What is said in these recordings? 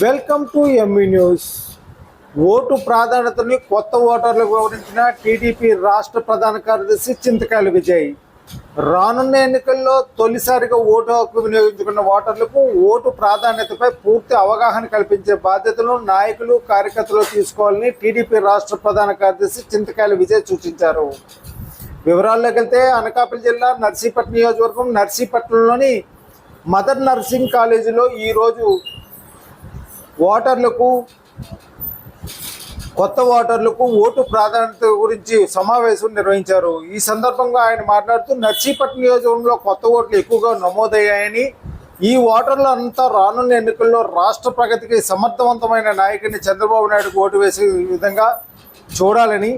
Welcome to ME news vote ప్రాధాన్యతని కొత్త ఓటర్లకు వివరించిన టీడీపీ రాష్ట్ర ప్రధాన కార్యదర్శి చింతకాయల విజయ్. రానున్న ఎన్నికల్లో తొలిసారిగా ఓటు హక్కు వినియోగించుకున్న ఓటర్లకు ఓటు ప్రాధాన్యతపై పూర్తి అవగాహన కల్పించే బాధ్యతను నాయకులు కార్యకర్తలు తీసుకోవాలని టీడీపీ రాష్ట్ర ప్రధాన కార్యదర్శి చింతకాయల విజయ్ సూచించారు. వివరాల్లోకి వెళ్తే అనకాపల్లి జిల్లా నర్సీపట్నం నియోజకవర్గం నర్సీపట్నంలోని మదర్ నర్సింగ్ కాలేజీలో ఈరోజు ఓటర్లకు కొత్త ఓటర్లకు ఓటు ప్రాధాన్యత గురించి సమావేశం నిర్వహించారు. ఈ సందర్భంగా ఆయన మాట్లాడుతూ నర్సీపట్నం నియోజకవర్గంలో కొత్త ఓట్లు ఎక్కువగా నమోదయ్యాయని ఈ ఓటర్లు అంతా రానున్న ఎన్నికల్లో రాష్ట్ర ప్రగతికి సమర్థవంతమైన నాయకుని చంద్రబాబు నాయుడుకు ఓటు వేసే విధంగా చూడాలని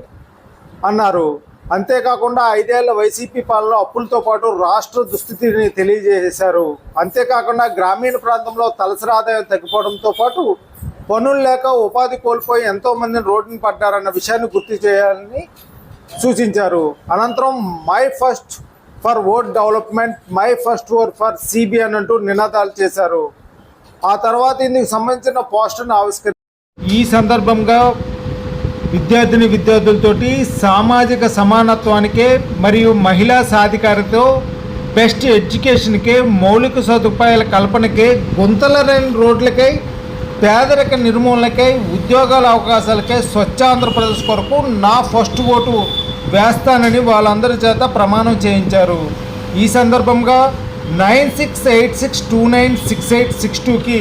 అన్నారు. అంతేకాకుండా ఐదేళ్ళ వైసీపీ పాలనలో అప్పులతో పాటు రాష్ట్ర దుస్థితిని తెలియజేశారు. అంతేకాకుండా గ్రామీణ ప్రాంతంలో తలసరి ఆదాయం తగ్గిపోవడంతో పాటు పనులు లేక ఉపాధి కోల్పోయి ఎంతో మందిని రోడ్డుని పడ్డారన్న విషయాన్ని గుర్తు చేయాలని సూచించారు. అనంతరం my first for vote development my first vote for CBN అంటూ నినాదాలు చేశారు. ఆ తర్వాత ఇందుకు సంబంధించిన పోస్టర్ను ఆవిష్కరి ఈ సందర్భంగా విద్యార్థిని విద్యార్థులతోటి సామాజిక సమానత్వానికే మరియు మహిళా సాధికారతో బెస్ట్ ఎడ్యుకేషన్కే మౌలిక సదుపాయాల కల్పనకే గుంతల రోడ్లకై పేదరిక నిర్మూలనకై ఉద్యోగాల అవకాశాలకై స్వచ్ఛ ఆంధ్రప్రదేశ్ కొరకు నా ఫస్ట్ ఓటు వేస్తానని వాళ్ళందరి చేత ప్రమాణం చేయించారు. ఈ సందర్భంగా nine six eight six two nine six eight six టూకి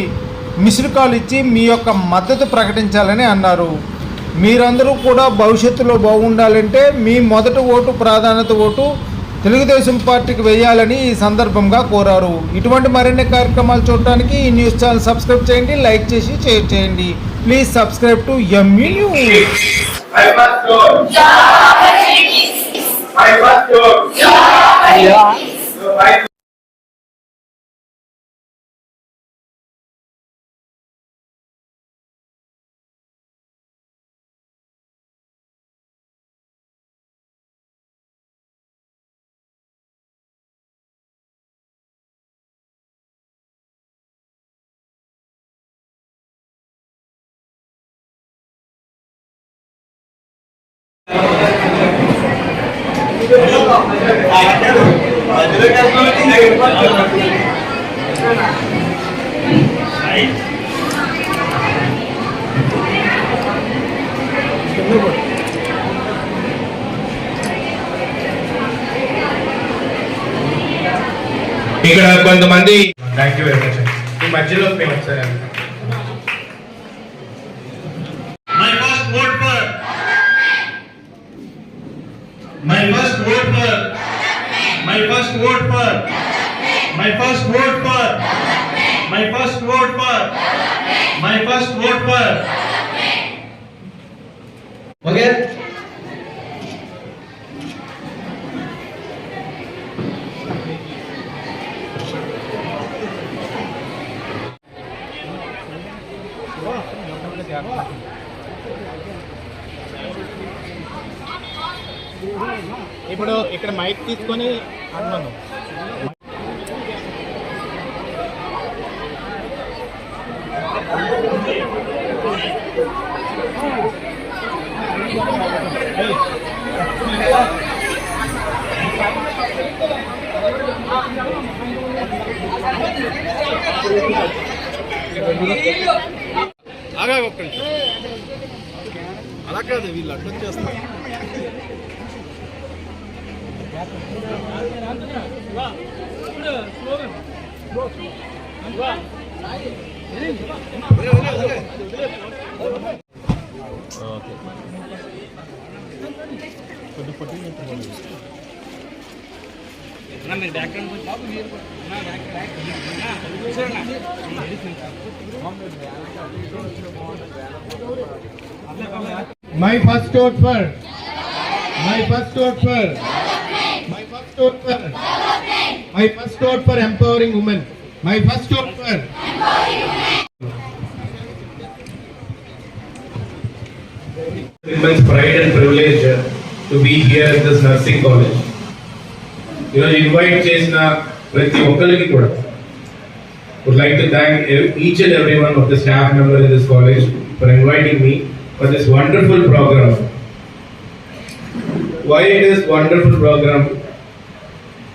మిస్డ్ కాల్ ఇచ్చి మీ యొక్క మద్దతు ప్రకటించాలని అన్నారు. మీరందరూ కూడా భవిష్యత్తులో బాగుండాలంటే మీ మొదటి ఓటు ప్రాధాన్యత ఓటు తెలుగుదేశం పార్టీకి వేయాలని ఈ సందర్భంగా కోరారు. ఇటువంటి మరిన్ని కార్యక్రమాలు చూడటానికి ఈ న్యూస్ ఛానల్ సబ్స్క్రైబ్ చేయండి లైక్ చేసి షేర్ చేయండి. Please subscribe to ME news. ఇక్కడ కొంతమంది థ్యాంక్ యూ వెరీ మచ్ ఈ మధ్యలో మేము ఒకసారి My first vote for. My first vote for. My first vote for. My first vote for. My first vote for. My first vote for. Okay ఇప్పుడు ఇక్కడ mic తీసుకొని అన్నాను. అలాగే ఒక్క అలా కాదు వీళ్ళు అడ్డం చేస్తారు My first vote for. My first vote for. My first vote for. My first vote for empowering women. My first vote for. immense pride and privilege uh, to be here at this nursing college. ఈరోజు invite చేసిన ప్రతి ఒక్కరికి కూడా would like to thank ev- each and every one of the staff members in this college for inviting me for this wonderful program. Why it is wonderful program?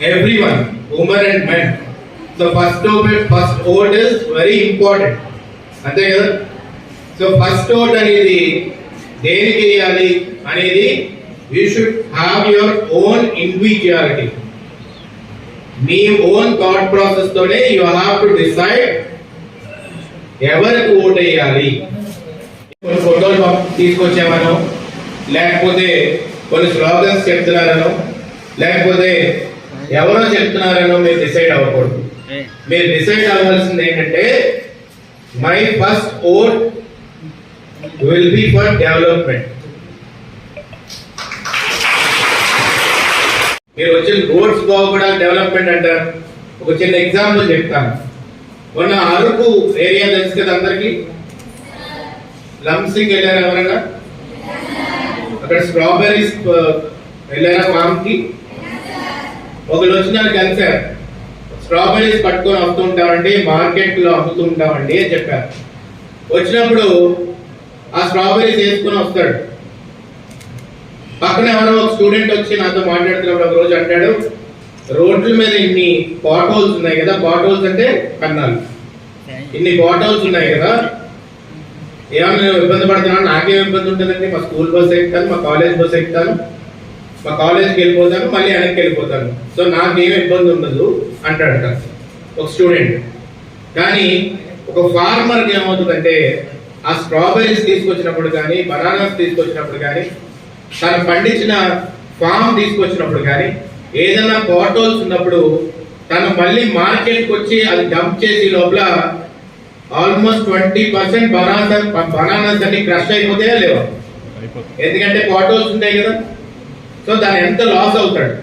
everyone, women and men. So first vote, first vote is very important. అంతే కదా so first vote అనేది దేనికి వేయాలి అనేది you should have your own individuality me own thought process తోనే you have to decide ఎవరికి vote వేయాలి కొన్ని ఫోటోలు తీసుకొచ్చామను తీసుకొచ్చామనో లేకపోతే కొన్ని స్లోగన్స్ చెప్తున్నారనో లేకపోతే ఎవరో చెప్తున్నారనో మీరు డిసైడ్ అవ్వకూడదు. మీరు డిసైడ్ అవ్వాల్సింది ఏంటంటే my first vote will be for development మీరు వచ్చిన రోడ్స్ బాగుపడాలి డెవలప్మెంట్ అంటారు. ఒక చిన్న ఎగ్జాంపుల్ చెప్తాను. మొన్న అరకు ఏరియా తెలుసు కదా అందరికి? లంసింగ్ వెళ్ళారు ఎవరైనా అక్కడ స్ట్రాబెర్రీస్ వెళ్ళారా ఫామ్కి? ఒకళ్ళు వచ్చినారు కలిసారు స్ట్రాబెరీస్ స్ట్రాబెర్రీస్ పట్టుకొని వస్తుంటామండి మార్కెట్లో అమ్ముతుంటామండి అని చెప్పారు. వచ్చినప్పుడు ఆ స్ట్రాబెరీస్ వేసుకొని వస్తాడు. పక్కన ఎవరో ఒక స్టూడెంట్ వచ్చి నాతో మాట్లాడుతున్నప్పుడు ఒక రోజు అంటాడు రోడ్ల మీద ఇన్ని బాటోల్స్ ఉన్నాయి కదా బాటోల్స్ అంటే కన్నాలు. ఇన్ని బాటోల్స్ ఉన్నాయి కదా ఏమన్నా నేను ఇబ్బంది పడుతున్నా నాకేం ఇబ్బంది ఉంటుందండి? మా స్కూల్ బస్ ఎక్కుతాను మా కాలేజ్ బస్ ఎక్కుతాను. మా కాలేజ్కి వెళ్ళిపోతాను మళ్ళీ వెనక్కి వెళ్ళిపోతాను. సో నాకేం ఇబ్బంది ఉండదు అంటాడట ఒక స్టూడెంట్ కానీ ఒక ఫార్మర్కి ఏమవుతుందంటే ఆ స్ట్రాబెరీస్ తీసుకొచ్చినప్పుడు కానీ బనానాస్ తీసుకొచ్చినప్పుడు కానీ తను పండించిన ఫామ్ తీసుకొచ్చినప్పుడు కానీ ఏదైనా బాటోల్స్ ఉన్నప్పుడు తను మళ్ళీ మార్కెట్కి వచ్చి అది డంప్ చేసి లోపల almost twenty percent bananas bananas అన్ని క్రష్ అయిపోతాయా లేవా. ఎందుకంటే బాటోల్స్ ఉంటాయి కదా. సో దాని ఎంత లాస్ అవుతాడు?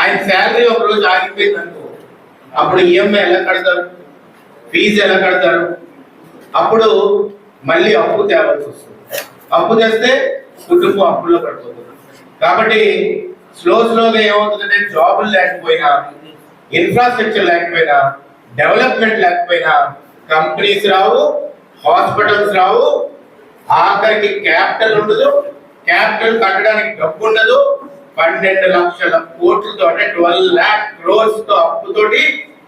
ఆయన శాలరీ ఒక రోజు ఆగిపోయింది అనుకో. అప్పుడు ఈఎంఐ ఎలా కడతారు? ఫీజు ఎలా కడతారు? అప్పుడు మళ్ళీ అప్పు తేవాల్సి వస్తుంది. అప్పు తెస్తే కుటుంబం అప్పుల్లో పడిపోతుంది. కాబట్టి స్లో స్లోగా ఏమవుతుందంటే జాబులు లేకపోయినా ఇన్ఫ్రాస్ట్రక్చర్ లేకపోయినా డెవలప్మెంట్ లేకపోయినా కంపెనీస్ రావు హాస్పిటల్స్ రావు ఆఖరికి క్యాపిటల్ ఉండదు క్యాపిటల్ కట్టడానికి డబ్బు ఉండదు. పన్నెండు లక్షల కోట్లతో అంటే ట్వెల్వ్ ల్యాక్ క్రోర్స్తో అప్పుతోటి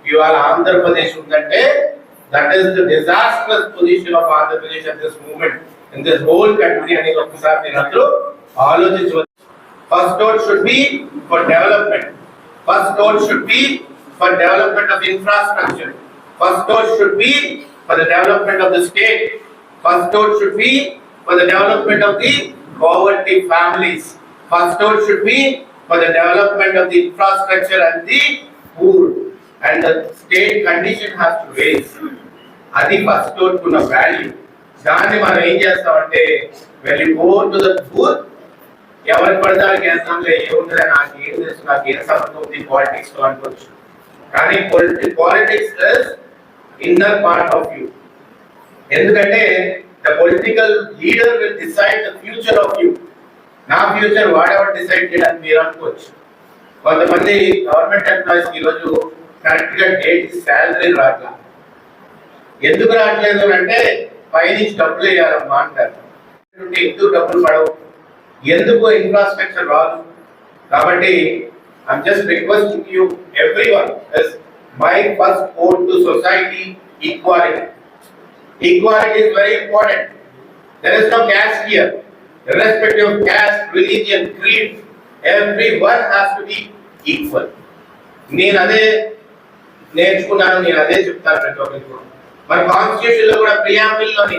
ఇవాళ ఆంధ్రప్రదేశ్ ఉందంటే that is the disasters position of Andhra Pradesh at this moment in this whole country అనేది ఒకసారి నేను అందరూ ఆలోచించవచ్చు first note should be for development first note should be for development of infrastructure first note should be for the development of the state first note should be for the development of the poverty families. First note should be for the development of the infrastructure and the poor. And the state condition has to raise. అది first note ఉన్న value దాన్ని మనం ఏం చేస్తామంటే వెళ్ళి go to the booth ఎవరికి పడతారు చేస్తాంలే ఏముంటుంది నాకు ఏం తెలుసు నాకు ఏం సంబంధం ఉంది పాలిటిక్స్తో అనుకోవచ్చు కానీ politics is inner part of you ఎందుకంటే the political leader will decide the future of you నా ఫ్యూచర్ వాడెవర్ డిసైడ్ చేయడానికి మీరు అనుకోవచ్చు. కొంతమంది గవర్నమెంట్ ఎంప్లాయీస్ ఈరోజు రోజు కరెక్ట్గా డేట్ శాలరీ రాట్లా. ఎందుకు రావట్లేదు అంటే పైనుంచి డబ్బులు వేయాలమ్మా అంటారు. ఎందుకు డబ్బులు పడవు. ఎందుకు ఇన్ఫ్రాస్ట్రక్చర్ రాదు? కాబట్టి I'm just requesting you everyone my first vote to society equality Equality is very important. There is no caste here. Irrespective of caste, religion, creed, everyone has to be equal. నేను అదే నేర్చుకున్నాను నేను అదే చెప్తాను ప్రతి ఒక్కరికి మన కాన్స్టిట్యూషన్లో కూడా ప్రియాంబుల్లోని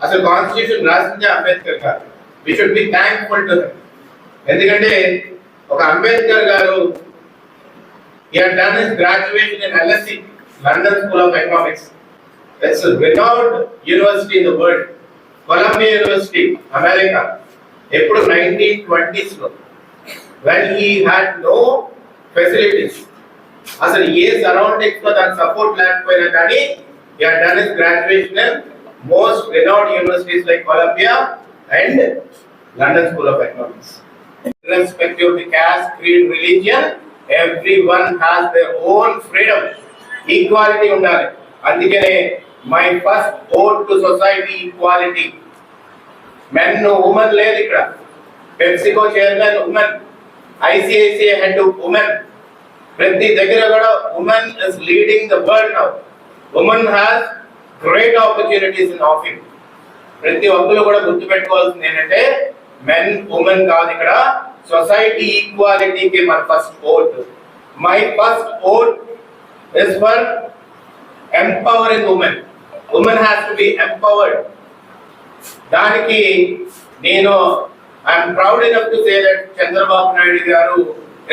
అసలు constitution రాసిందే Ambedkar garu we should be thankful to ఎందుకంటే ఒక అంబేద్కర్ గారు ఈ done his graduation in LSE London school of economics It's a renowned university in the world. Columbia University, America. ఎప్పుడు nineteen ట్వంటీస్లో when he had no facilities అసలు ఏ సరౌండింగ్స్లో దాని support లేకపోయినా కానీ done his graduation most renowned universities like Columbia and London school of economics irrespective of the caste, creed, religion, everyone has their own freedom. Equality ఉండాలి అందుకనే my first vote to society equality men women లేదు ఇక్కడ. PepsiCo chairman women ICICI head women ప్రతి దగ్గర కూడా women is leading the world now women has great opportunities in office ప్రతి ఒక్కరు కూడా గుర్తుపెట్టుకోవాల్సింది ఏంటంటే మెన్ ఉమెన్ కాదు ఇక్కడ. సొసైటీ ఈక్వాలిటీకి మన first vote my first vote is for empowering women women has to B empowered దానికి నేను I'm proud enough to say that Chandrababu Naidu గారు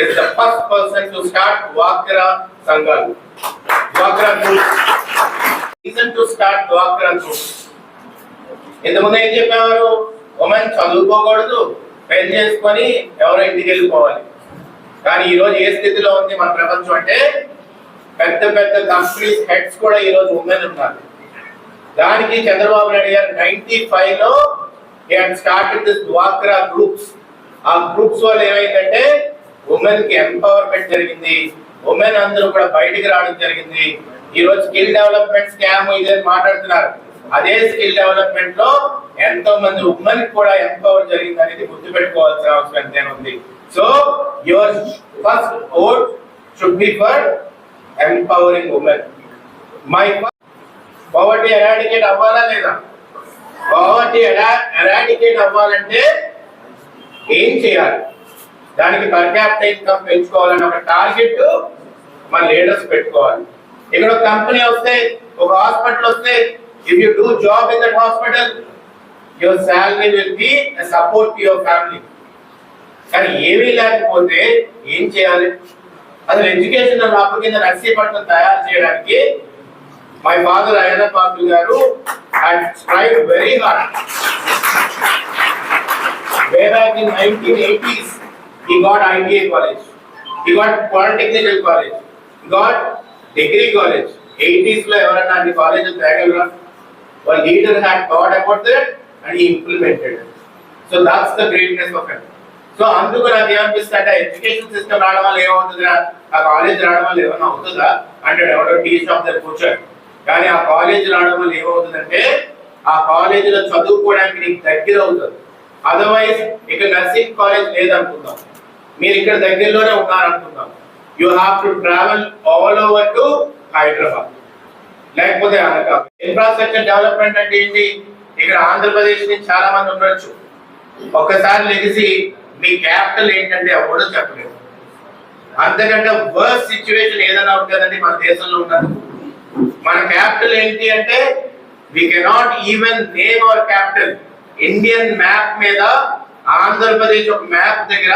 is the first person to start డ్వాక్రా సంఘాలు డ్వాక్రా గ్రూప్ రీజన్ టు స్టార్ట్ డ్వాక్రా group ఇంతకుముందు ఏం చెప్పేవారు? ఉమెన్ చదువుకోకూడదు పెళ్ళి చేసుకొని ఎవరో ఇంటికి వెళ్ళిపోవాలి. కానీ ఈ రోజు ఏ స్థితిలో ఉంది మన ప్రపంచం అంటే పెద్ద పెద్ద కంపెనీస్ హెడ్స్ కూడా ఈ రోజు ఉమెన్ ఉన్నారు. దానికి చంద్రబాబు నాయుడు గారు నైన్టీ ఫైవ్లో స్టార్టెడ్ దిస్ డ్వాక్రా గ్రూప్స్. ఆ గ్రూప్స్ వల్ల ఏమైందంటే ఉమెన్కి ఎంపవర్మెంట్ జరిగింది. ఉమెన్ అందరూ కూడా బయటికి రావడం జరిగింది. ఈ రోజు స్కిల్ డెవలప్మెంట్ స్కామ్ ఇదే మాట్లాడుతున్నారు. అదే స్కిల్ డెవలప్మెంట్లో ఎంతో మంది ఉమెన్ కూడా ఎంపవర్ జరిగింది అనేది గుర్తుపెట్టుకోవాల్సిన అవసరం ఎంతైనా ఉంది. So your first vote should be for empowering women. My poverty eradicate అవ్వాలా లేదా? పవర్టీ ఎరాడికేట్ అవ్వాలంటే ఏం చేయాలి? దానికి పర్ క్యాపిటల్ ఇన్కమ్ పెంచుకోవాలని ఒక టార్గెట్ మన లీడర్స్ పెట్టుకోవాలి. ఇక్కడ ఒక కంపెనీ వస్తే ఒక హాస్పిటల్ వస్తే if you do job in that hospital your salary will be support to your family కానీ ఏమీ లేకపోతే ఏం చేయాలి? అసలు ఎడ్యుకేషన్ హబ్ కింద నర్సీపట్నం తయారు చేయడానికి మై ఫాదర్ అయ్యన్న పాత్రులు గారు had tried very hard. Way back in 1980s, he got ITA college, he got Polytechnical college, he got degree college. 80s లో ఎవరన్నా అన్ని కాలేజీలు తేగలరా వాళ్ళ leader had thought about that and he implemented so that's the greatness of it so అందుకు నాకు ఏమనిపిస్తుంది అంటే ఎడ్యుకేషన్ సిస్టమ్ రావడం వల్ల ఏమవుతుందిరా? ఆ కాలేజ్ రావడం వల్ల ఏమైనా అవుతుందా? అంటే ఎవడో టీ షాప్ దగ్గర కూర్చోడు కానీ ఆ కాలేజీలో ఆడడం వల్ల ఏమవుతుందంటే ఆ కాలేజీలో చదువుకోవడానికి నీకు దగ్గర అవుతుంది. అదర్వైజ్ ఇక్కడ నర్సింగ్ కాలేజ్ లేదనుకుందాం. మీరు ఇక్కడ దగ్గరలోనే ఉన్నారనుకుందాం. You have to travel all over to Hyderabad లేకపోతే అనక ఇన్ఫ్రాస్ట్రక్చర్ డెవలప్మెంట్ అంటే ఏంటి? ఇక్కడ ఆంధ్రప్రదేశ్ నుంచి చాలా మంది ఉండొచ్చు. ఒక్కసారి లెగిసి మీ క్యాపిటల్ ఏంటంటే ఎవడో చెప్పలేదు అంతకంటే వర్స్ సిచ్యువేషన్ ఏదైనా ఉంటుందండి మన దేశంలో ఉన్నందుకు. మన క్యాపిటల్ ఏంటి అంటే we cannot even name hour capital Indian map మీద ఆంధ్రప్రదేశ్ ఒక మ్యాప్ దగ్గర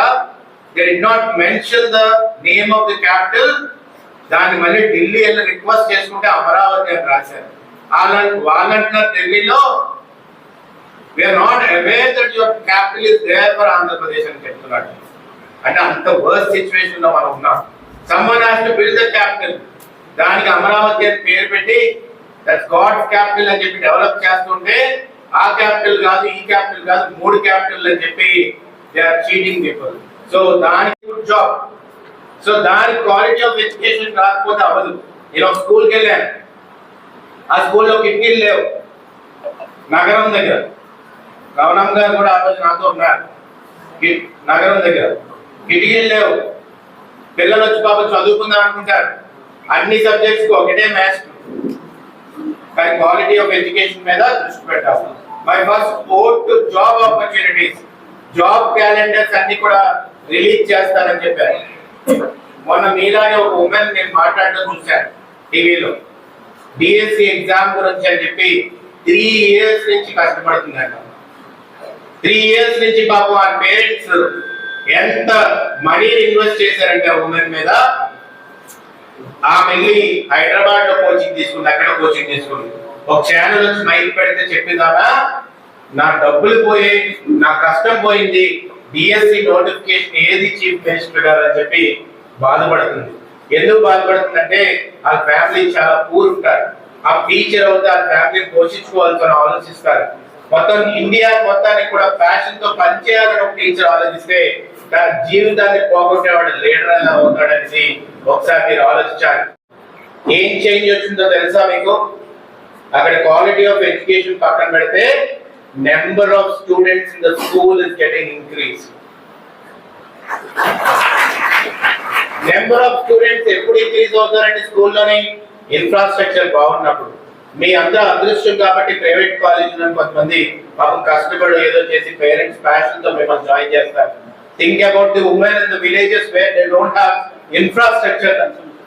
they did not mention the name of the capital దాన్ని మళ్ళీ ఢిల్లీ వెళ్ళి రిక్వెస్ట్ చేసుకుంటే అమరావతి అని రాశారు. వాళ్ళ వాళ్ళంటున్నారు ఢిల్లీలో we are not aware that your capital is there for Andhra Pradesh అని చెప్తున్నాడు అంటే అంత వర్స్ సిచ్యువేషన్లో మనం ఉన్నాం. Someone has to build the capital దానికి అమరావతి అని పేరు పెట్టి దట్స్ గాడ్ క్యాపిటల్ అని చెప్పి డెవలప్ చేస్తుంటే ఆ క్యాపిటల్ కాదు ఈ క్యాపిటల్ కాదు మూడు క్యాపిటల్ అని చెప్పి they are cheating people so దానికి గుడ్ జాబ్ సో దాని క్వాలిటీ ఆఫ్ ఎడ్యుకేషన్ రాకపోతే అవ్వదు. నేను ఒక స్కూల్కి వెళ్ళాను. ఆ స్కూల్లో కిటికీలు లేవు. నగరం దగ్గర. రవణం గారు కూడా ఆ రోజు నాతో ఉన్నారు. నగరం దగ్గర. కిటికీలు లేవు. పిల్లలు వచ్చి పాప చదువుకుందాం అనుకుంటారు. అన్ని సబ్జెక్ట్స్ ఒకటే మ్యాథ్స్ కానీ క్వాలిటీ ఆఫ్ ఎడ్యుకేషన్ మీద దృష్టి పెట్టాలి. My first vote to job opportunities job calendars అన్ని కూడా రిలీజ్ చేస్తారని చెప్పారు. మొన్న మీలాగే ఒక ఉమెన్ నేను మాట్లాడడం చూశాను టీవీలో. డిఎస్సి ఎగ్జామ్ గురించి అని చెప్పి త్రీ ఇయర్స్ నుంచి కష్టపడుతుందంట త్రీ ఇయర్స్ నుంచి పాపం ఆ పేరెంట్స్ ఎంత మనీ ఇన్వెస్ట్ చేశారంటే ఉమెన్ మీద ఆమె వెళ్ళి హైదరాబాద్లో కోచింగ్ తీసుకుంది అక్కడ కోచింగ్ తీసుకుంది. ఒక ఛానల్ వచ్చి మైక్ పెడితే చెప్పిందామా నా డబ్బులు పోయే నా కష్టం పోయింది డిఎస్సి నోటిఫికేషన్ ఏది చీఫ్ మినిస్టర్ గారు? అని చెప్పి బాధపడుతుంది. ఎందుకు బాధపడుతుందంటే వాళ్ళ ఫ్యామిలీ చాలా పూర్ ఉంటారు. ఆ టీచర్ అవుతే వాళ్ళ ఫ్యామిలీని పోషించుకోవాలని ఆలోచిస్తారు. మొత్తం ఇండియా మొత్తానికి కూడా ఫ్యాషన్తో పనిచేయాలని ఒక టీచర్ ఆలోచిస్తే జీవితాన్ని పోగొట్టేవాడు లీడర్ ఎలా అవుతాడనేది ఒకసారి మీరు ఆలోచించాలి. ఏం చేంజ్ వచ్చిందో తెలుసా మీకు? అక్కడ క్వాలిటీ ఆఫ్ ఎడ్యుకేషన్ పక్కన పెడితే number of students in the school is getting increase number of students ఎప్పుడు ఇంక్రీజ్ అవుతారండి స్కూల్లోని? ఇన్ఫ్రాస్ట్రక్చర్ బాగున్నప్పుడు. మీ అందరూ అదృష్టం కాబట్టి ప్రైవేట్ కాలేజీలో కొంతమంది పాపం కష్టపడి ఏదో చేసి పేరెంట్స్ ప్యాషన్తో మిమ్మల్ని జాయిన్ చేస్తారు. think about the women in the villages where they don't have infrastructure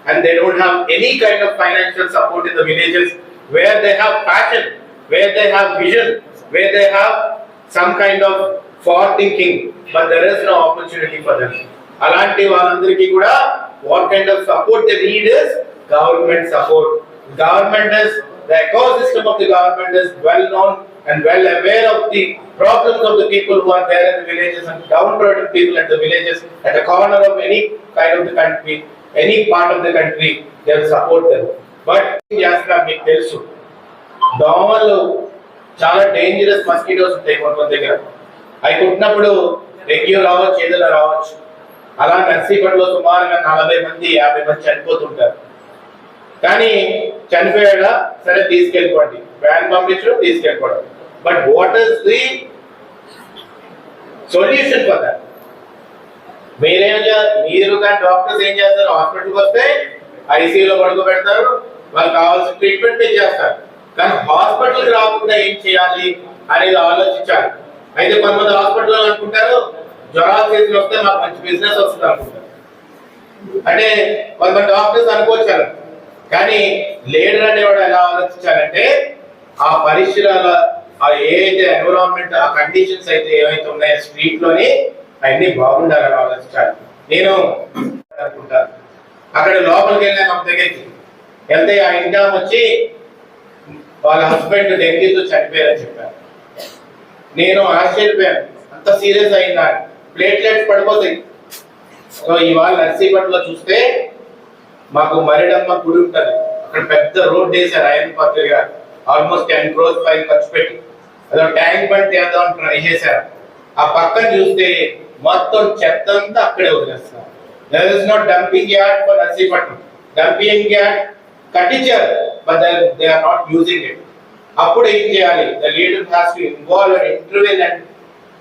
and they don't have any kind of financial support in the villages where they have passion where they have vision where they have some kind of far thinking but there is no opportunity for them అలాంటి వాళ్ళందరికీ కూడా what kind of support they need is government support government is the ecosystem of the government is well known And well aware of the problems of the people who are there in the villages and downtrodden people at the villages at the corner of any kind of the country any part of the country they will support them but చేస్తున్నారు మీకు తెలుసు దోమలు చాలా dangerous mosquitoes ఉంటాయి కొంతమంది దగ్గర అవి కుట్టినప్పుడు dengue రావచ్చు ఏదైనా రావచ్చు అలా నర్సీపట్లో సుమారుగా నలభై మంది యాభై మంది చనిపోతుంటారు కానీ చనిపోయాడా? సరే తీసుకెళ్ళిపోండి. వ్యాన్ పంపించడం తీసుకెళ్ళిపోవడం but what is the solution for that మీరేం మీరు కానీ డాక్టర్స్ ఏం చేస్తారు? హాస్పిటల్కి వస్తే ఐసీయూలో పడుకోబెడతారు వాళ్ళకి కావాల్సిన ట్రీట్మెంట్ మీరు చేస్తారు. కానీ హాస్పిటల్కి రాకుండా ఏం చేయాలి అనేది ఆలోచించాలి. అయితే కొంతమంది హాస్పిటల్ అనుకుంటారు జ్వరాలు చేతులు వస్తే మాకు మంచి బిజినెస్ వస్తుంది అనుకుంటారు. అంటే కొంతమంది డాక్టర్స్ అనుకోవచ్చారు కానీ లీడర్ అనేవాడు ఎలా ఆలోచించాలంటే ఆ పరిసరాల ఆ ఏదైతే ఎన్విరాన్మెంట్ ఆ కండిషన్స్ అయితే ఏవైతే ఉన్నాయో స్ట్రీట్లోని అవన్నీ బాగుండాలని ఆలోచించాలి నేను అనుకుంటాను అక్కడ లోపలికి వెళ్ళాను ఒక దగ్గరికి వెళ్తే ఆ ఇంటి వచ్చి వాళ్ళ హస్బెండ్ డెంగ్యూతో చనిపోయారని చెప్పారు. నేను ఆశ్చర్యపోయాను. అంత సీరియస్ అయిందా ప్లేట్లెట్స్ పడిపోతాయి. సో ఇవాళ నర్సీపట్లో చూస్తే మాకు మరిడమ్మ గుడి ఉంటుంది. అక్కడ పెద్ద రోడ్ వేసారు ఆయన పాత్ర గారు. ఆల్మోస్ట్ టెన్ క్రోర్స్ పైన ఖర్చు పెట్టి. అదో ట్యాంక్ బండ్ చేద్దాం ట్రై చేశారు ఆ పక్కన చూస్తే మొత్తం చెత్త అంతా అక్కడే వదిలేస్తారు there is not dumping yard for Narsipatnam dumping yard కట్టించారు but they are not using it అప్పుడు ఏం చేయాలి? The leader has to involve and intervene and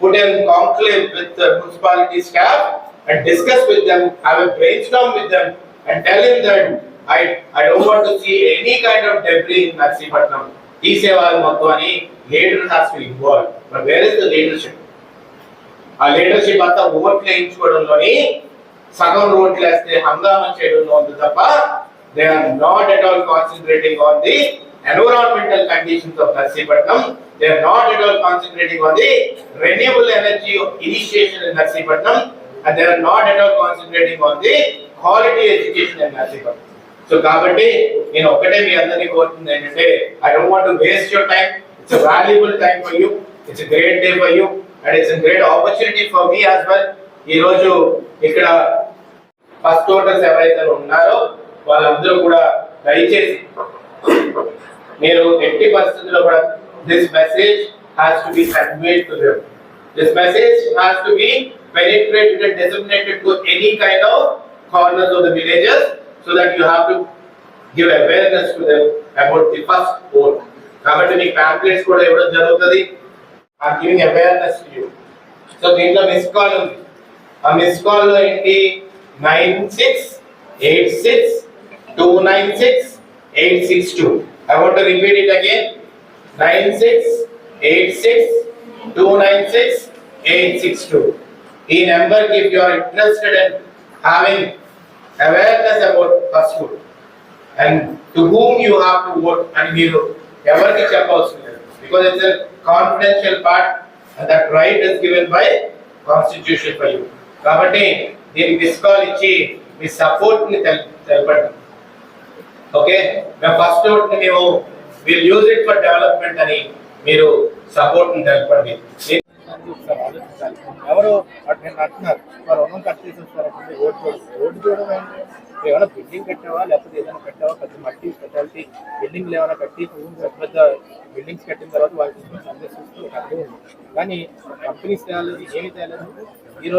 put an conclave with municipality staff and discuss with them them, a brainstorm with them and tell him that I, I don't want to see any kind of debris in Narsipatnam. He మొత్తం అని leader has to involve. But where is the leadership? ఆ leadership అంతా ఓట్లు వేయించుకోవడంలోని సగం రోడ్లు వేస్తే హంగామా చేయడంలో ఉంది తప్ప they are not at all concentrating on the environmental conditions of Narsipatnam they are not at all concentrating on the renewable energy initiation in Narsipatnam and they are not at all concentrating on the quality education and Narsipatnam so కాబట్టి నేను ఒకటే మీ అందరినీ కోరుతుంది ఏంటంటే I don't want waste your time it's valuable time for you it's great day for you and it's great opportunity for me as well ఈ రోజు ఇక్కడ ఫస్ట్ ఓటర్స్ ఎవరైతే ఉన్నారో వాళ్ళందరూ కూడా దయచేసి మీరు ఎట్టి పరిస్థితుల్లో కూడా this message has to be conveyed to them this message has to be penetrated and disseminated to any kind of corners of the villages so that you have to give awareness to them about the first vote. కాబట్టి మీకు pamphlets కూడా ఇవ్వడం జరుగుతుంది. Are giving awareness to you so దీంట్లో miss call ఉంది. ఆ miss కాల్లో ఏంటి? Nine six eight six two nine six eight six two I want repeat it again nine six eight six two nine six eight six two ఈ number కి if you are interested in having awareness about first food and to whom you have to vote అని మీరు ఎవరికి చెప్పవలసిన లేదు because it's confidential part and that right is given by constitution for you కాబట్టి దీనికి miss call ఇచ్చి మీ support ని తెల్- తెలపండి ఓకే మేము ఫస్ట్ ఓట్ ని మేము will use it for development అని మీరు support తెలపండి. ఎవరు నేను అంటున్నారు వారు రుణం కట్ ఓటు ఓటు చూడడం ఏంటి? ఏమైనా బిల్డింగ్ కట్టావా? లేకపోతే ఏదైనా కట్టావా? పెద్ద మట్టి స్పెషాలిటీ బిల్డింగ్లు ఏమైనా కట్టి పెద్ద పెద్ద బిల్డింగ్స్ కట్టిన తర్వాత వాటి గురించి సందర్శిస్తూ ఉంది. కానీ కంపెనీస్ తేలేదు ఏమి తేలేదు. ఈ